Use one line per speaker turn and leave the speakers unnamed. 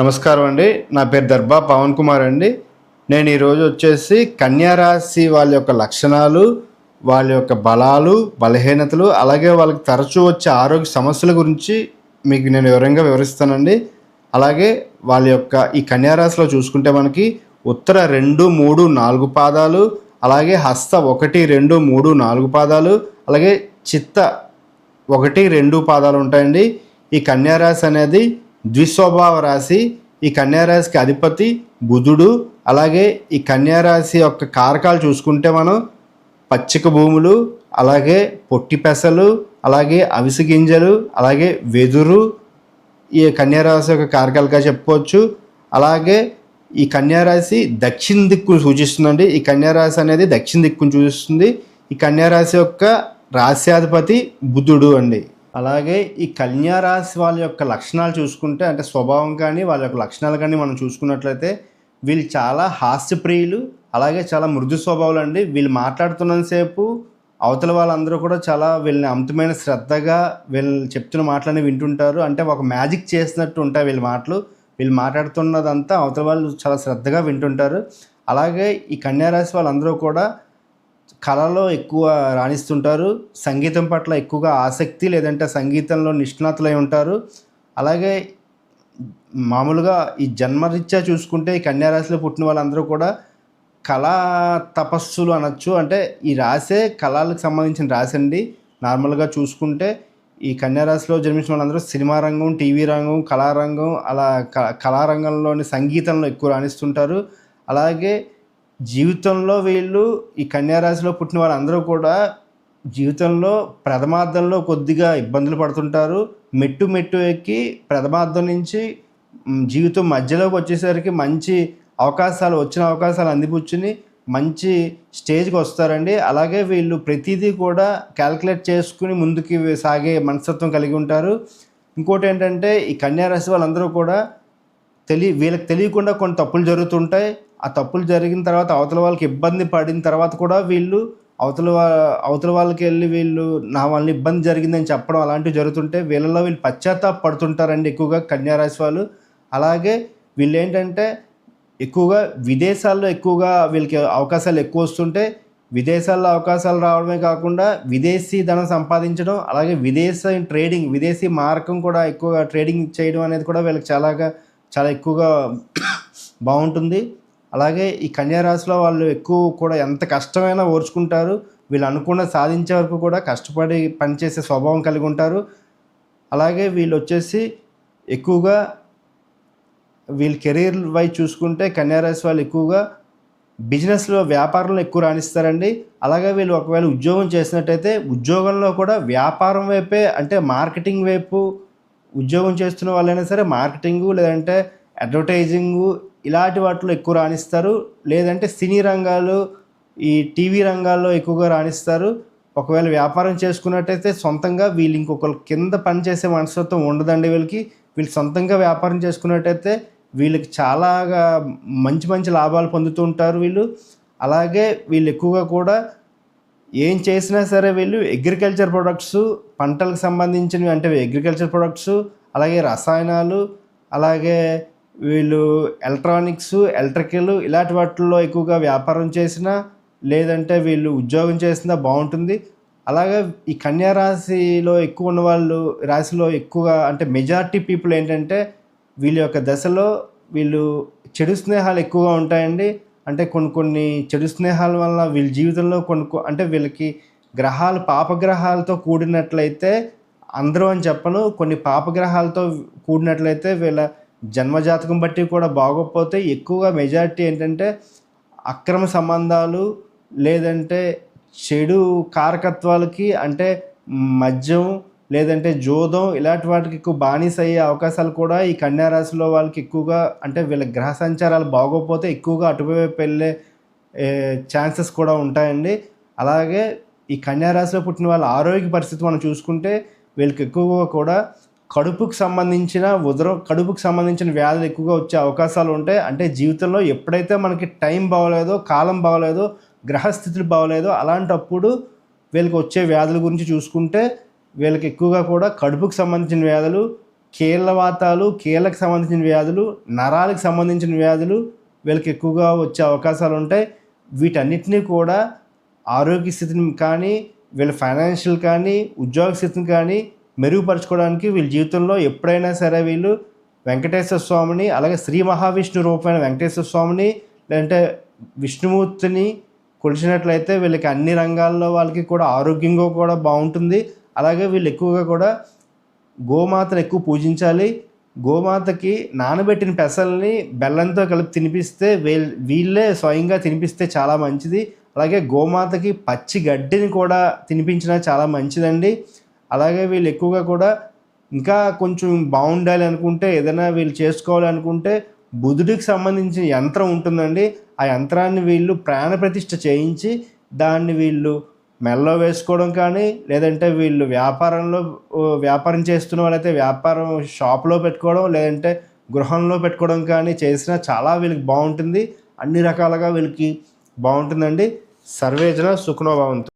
నమస్కారం అండి. నా పేరు దర్బా పవన్ కుమార్ అండి. నేను ఈరోజు వచ్చేసి కన్యారాశి వాళ్ళ యొక్క లక్షణాలు వాళ్ళ యొక్క బలాలు బలహీనతలు అలాగే వాళ్ళకి తరచూ వచ్చే ఆరోగ్య సమస్యల గురించి మీకు నేను వివరంగా వివరిస్తానండి. అలాగే వాళ్ళ యొక్క ఈ కన్యారాశిలో చూసుకుంటే మనకి ఉత్తర రెండు మూడు నాలుగు పాదాలు అలాగే హస్త ఒకటి రెండు మూడు నాలుగు పాదాలు అలాగే చిత్త ఒకటి రెండు పాదాలు ఉంటాయండి. ఈ కన్యారాశి అనేది ద్విస్వభావ రాశి ఈ కన్యారాశికి అధిపతి బుధుడు. అలాగే ఈ కన్యారాశి యొక్క కారకాలు చూసుకుంటే మనం పచ్చిక భూములు అలాగే పొట్టి పెసలు అలాగే అవిసి గింజలు అలాగే వెదురు ఈ కన్యారాశి యొక్క కారకాలుగా చెప్పుకోవచ్చు. అలాగే ఈ కన్యారాశి దక్షిణ దిక్కును సూచిస్తుందండి. ఈ కన్యారాశి అనేది దక్షిణ దిక్కును సూచిస్తుంది ఈ కన్యారాశి యొక్క రాశ్యాధిపతి బుధుడు అండి. అలాగే ఈ కన్యారాశి వాళ్ళ యొక్క లక్షణాలు చూసుకుంటే అంటే స్వభావం కానీ వాళ్ళ యొక్క లక్షణాలు కానీ మనం చూసుకున్నట్లయితే వీళ్ళు చాలా హాస్యప్రియులు అలాగే చాలా మృదు స్వభావాలు అండి. వీళ్ళు మాట్లాడుతున్నంతసేపు అవతల వాళ్ళందరూ కూడా చాలా వీళ్ళని అమితమైన శ్రద్ధగా వీళ్ళు చెప్తున్న మాటలని వింటుంటారు. అంటే ఒక మ్యాజిక్ చేసినట్టు ఉంటాయి వీళ్ళ మాటలు. వీళ్ళు మాట్లాడుతున్నదంతా అవతల వాళ్ళు చాలా శ్రద్ధగా వింటుంటారు. అలాగే ఈ కన్యారాశి వాళ్ళందరూ కూడా కళలో ఎక్కువ రాణిస్తుంటారు సంగీతం పట్ల ఎక్కువగా ఆసక్తి లేదంటే సంగీతంలో నిష్ణాతులై ఉంటారు. అలాగే మామూలుగా ఈ జన్మరీత్యా చూసుకుంటే ఈ కన్యారాశిలో పుట్టిన వాళ్ళందరూ కూడా కళా తపస్సులు అనొచ్చు. అంటే ఈ రాసే కళలకు సంబంధించిన రాశి అండి. నార్మల్గా చూసుకుంటే ఈ కన్యారాశిలో జన్మించిన వాళ్ళందరూ సినిమా రంగం టీవీ రంగం కళారంగం అలా క కళారంగంలోని సంగీతంలో ఎక్కువ రాణిస్తుంటారు. అలాగే జీవితంలో వీళ్ళు ఈ కన్యారాశిలో పుట్టిన వాళ్ళందరూ కూడా జీవితంలో ప్రథమార్థంలో కొద్దిగా ఇబ్బందులు పడుతుంటారు. మెట్టు మెట్టు ఎక్కి ప్రథమార్థం నుంచి జీవితం మధ్యలోకి వచ్చేసరికి మంచి అవకాశాలు వచ్చిన అవకాశాలు అందిపుచ్చుని మంచి స్టేజ్కి వస్తారండి. అలాగే వీళ్ళు ప్రతిదీ కూడా క్యాల్కులేట్ చేసుకుని ముందుకి సాగే మనస్తత్వం కలిగి ఉంటారు. ఇంకోటి ఏంటంటే ఈ కన్యారాశి వాళ్ళందరూ కూడా తెలియ వీళ్ళకి తెలియకుండా కొన్ని తప్పులు జరుగుతుంటాయి. ఆ తప్పులు జరిగిన తర్వాత అవతల వాళ్ళకి ఇబ్బంది పడిన తర్వాత కూడా వీళ్ళు అవతల అవతల వాళ్ళకి వెళ్ళి వీళ్ళు నా వాళ్ళని ఇబ్బంది జరిగిందని చెప్పడం అలాంటివి జరుగుతుంటే వీళ్ళలో వీళ్ళు పశ్చాత్తాప పడుతుంటారండి ఎక్కువగా కన్యారాశి వాళ్ళు. అలాగే వీళ్ళు ఏంటంటే ఎక్కువగా విదేశాల్లో ఎక్కువగా వీళ్ళకి అవకాశాలు ఎక్కువ వస్తుంటే విదేశాల్లో అవకాశాలు రావడమే కాకుండా విదేశీ ధనం సంపాదించడం అలాగే విదేశీ ట్రేడింగ్ విదేశీ మార్గం కూడా ఎక్కువగా ట్రేడింగ్ చేయడం అనేది కూడా వీళ్ళకి చాలాగా చాలా ఎక్కువగా బాగుంటుంది. అలాగే ఈ కన్యారాశిలో వాళ్ళు ఎక్కువ కూడా ఎంత కష్టమైనా ఓర్చుకుంటారు. వీళ్ళు అనుకున్న సాధించే వరకు కూడా కష్టపడి పనిచేసే స్వభావం కలిగి ఉంటారు. అలాగే వీళ్ళు వచ్చేసి ఎక్కువగా వీళ్ళ కెరీర్ వైజ్ చూసుకుంటే కన్యారాశి వాళ్ళు ఎక్కువగా బిజినెస్లో వ్యాపారంలో ఎక్కువ రాణిస్తారండి. అలాగే వీళ్ళు ఒకవేళ ఉద్యోగం చేసినట్టయితే ఉద్యోగంలో కూడా వ్యాపారం వైపే అంటే మార్కెటింగ్ వైపు ఉద్యోగం చేస్తున్న వాళ్ళైనా సరే మార్కెటింగు లేదంటే అడ్వర్టైజింగు ఇలాంటి వాటిలో ఎక్కువ రాణిస్తారు. లేదంటే సినీ రంగాలు ఈ టీవీ రంగాల్లో ఎక్కువగా రాణిస్తారు. ఒకవేళ వ్యాపారం చేసుకున్నట్టయితే సొంతంగా వీళ్ళు ఇంకొకరు కింద పనిచేసే మనస్తత్వం ఉండదండి వీళ్ళకి. వీళ్ళు సొంతంగా వ్యాపారం చేసుకున్నట్టయితే వీళ్ళకి చాలాగా మంచి మంచి లాభాలు పొందుతూ ఉంటారు వీళ్ళు. అలాగే వీళ్ళు ఎక్కువగా కూడా ఏం చేసినా సరే వీళ్ళు అగ్రికల్చర్ ప్రొడక్ట్స్ పంటలకు సంబంధించినవి అంటే అగ్రికల్చర్ ప్రొడక్ట్స్ అలాగే రసాయనాలు అలాగే వీళ్ళు ఎలక్ట్రానిక్స్ ఎలక్ట్రికల్ ఇలాంటి వాటిల్లో ఎక్కువగా వ్యాపారం చేసినా లేదంటే వీళ్ళు ఉద్యోగం చేసినా బాగుంటుంది. అలాగే ఈ కన్యా రాశిలో ఎక్కువ ఉన్న వాళ్ళు రాశిలో ఎక్కువగా అంటే మెజారిటీ పీపుల్ ఏంటంటే వీళ్ళ యొక్క దశలో వీళ్ళు చెడు స్నేహాలు ఎక్కువగా ఉంటాయండి. అంటే కొన్ని కొన్ని చెడు స్నేహాల వల్ల వీళ్ళ జీవితంలో కొన్ని అంటే వీళ్ళకి గ్రహాలు పాపగ్రహాలతో కూడినట్లయితే అందరూ అని చెప్పను. కొన్ని పాపగ్రహాలతో కూడినట్లయితే వీళ్ళ జన్మజాతకం బట్టి కూడా బాగోకపోతే ఎక్కువగా మెజారిటీ ఏంటంటే అక్రమ సంబంధాలు లేదంటే చెడు కారకత్వాలకి అంటే మద్యం లేదంటే జోదం ఇలాంటి వాటికి ఎక్కువ బానిస అయ్యే అవకాశాలు కూడా ఈ కన్యారాశిలో వాళ్ళకి ఎక్కువగా అంటే వీళ్ళ గ్రహ సంచారాలు బాగోకపోతే ఎక్కువగా అటువైపు వెళ్ళే ఛాన్సెస్ కూడా ఉంటాయండి. అలాగే ఈ కన్యారాశిలో పుట్టిన వాళ్ళ ఆరోగ్య పరిస్థితి మనం చూసుకుంటే వీళ్ళకి ఎక్కువగా కూడా కడుపుకు సంబంధించిన ఉదరం కడుపుకు సంబంధించిన వ్యాధులు ఎక్కువగా వచ్చే అవకాశాలు ఉంటాయి అంటే జీవితంలో ఎప్పుడైతే మనకి టైం బాగోలేదో కాలం బాగోలేదో గ్రహస్థితులు బాగలేదో అలాంటప్పుడు వీళ్ళకి వచ్చే వ్యాధుల గురించి చూసుకుంటే వీళ్ళకి ఎక్కువగా కూడా కడుపుకు సంబంధించిన వ్యాధులు కీళ్ళవాతాలు కీళ్ళకు సంబంధించిన వ్యాధులు నరాలకు సంబంధించిన వ్యాధులు వీళ్ళకి ఎక్కువగా వచ్చే అవకాశాలు ఉంటాయి. వీటన్నిటినీ కూడా ఆరోగ్య స్థితిని కానీ వీళ్ళ ఫైనాన్షియల్ కానీ ఉద్యోగ స్థితిని కానీ మెరుగుపరచుకోవడానికి వీళ్ళ జీవితంలో ఎప్పుడైనా సరే వీళ్ళు వెంకటేశ్వర స్వామిని అలాగే శ్రీ మహావిష్ణు రూపమైన వెంకటేశ్వర స్వామిని లేదంటే విష్ణుమూర్తిని కొలిచినట్లయితే వీళ్ళకి అన్ని రంగాల్లో వాళ్ళకి కూడా ఆరోగ్యంగా కూడా బాగుంటుంది. అలాగే వీళ్ళు ఎక్కువగా కూడా గోమాతను ఎక్కువ పూజించాలి. గోమాతకి నానబెట్టిన పెసల్ని బెల్లంతో కలిపి తినిపిస్తే వీళ్ళే స్వయంగా తినిపిస్తే చాలా మంచిది. అలాగే గోమాతకి పచ్చి గడ్డిని కూడా తినిపించినా చాలా మంచిదండి. అలాగే వీళ్ళు ఎక్కువగా కూడా ఇంకా కొంచెం బాగుండాలి అనుకుంటే ఏదైనా వీళ్ళు చేసుకోవాలి అనుకుంటే బుధుడికి సంబంధించిన యంత్రం ఉంటుందండి. ఆ యంత్రాన్ని వీళ్ళు ప్రాణప్రతిష్ఠ చేయించి దాన్ని వీళ్ళు మెల్లో వేసుకోవడం కానీ లేదంటే వీళ్ళు వ్యాపారంలో వ్యాపారం చేస్తున్న వాళ్ళైతే వ్యాపారం షాప్లో పెట్టుకోవడం లేదంటే గృహంలో పెట్టుకోవడం కానీ చేసినా చాలా వీళ్ళకి బాగుంటుంది. అన్ని రకాలుగా వీళ్ళకి బాగుంటుందండి. సర్వేజన సుఖనోభవంతు.